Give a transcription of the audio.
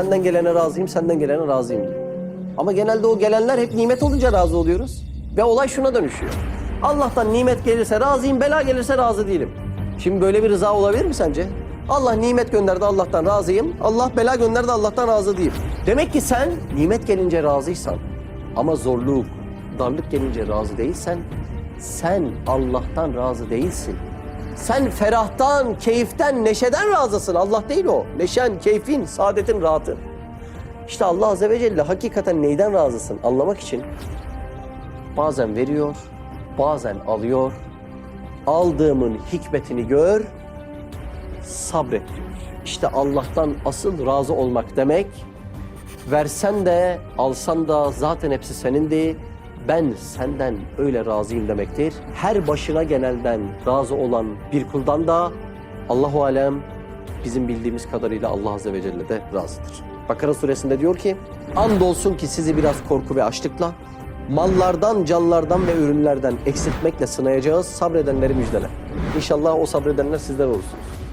Senden gelene razıyım, senden gelene razıyım diyor. Ama genelde o gelenler hep nimet olunca razı oluyoruz. Ve olay şuna dönüşüyor. Allah'tan nimet gelirse razıyım, bela gelirse razı değilim. Şimdi böyle bir rıza olabilir mi sence? Allah nimet gönderdi Allah'tan razıyım. Allah bela gönderdi Allah'tan razı değilim. Demek ki sen nimet gelince razıysan ama zorluk, darlık gelince razı değilsen sen Allah'tan razı değilsin. Sen ferahtan, keyiften, neşeden razısın. Allah değil o. Neşen, keyfin, saadetin, rahatın. İşte Allah Azze ve Celle hakikaten neyden razısın anlamak için bazen veriyor, bazen alıyor. Aldığımın hikmetini gör, sabret. İşte Allah'tan asıl razı olmak demek, versen de alsan da zaten hepsi senindi. Ben senden öyle razıyım demektir. Her başına genelden razı olan bir kuldan da Allahu alem bizim bildiğimiz kadarıyla Allah azze ve celle de razıdır. Bakara suresinde diyor ki: "Andolsun ki sizi biraz korku ve açlıkla, mallardan, canlardan ve ürünlerden eksiltmekle sınayacağız. Sabredenleri müjdele. İnşallah o sabredenler sizler olursunuz.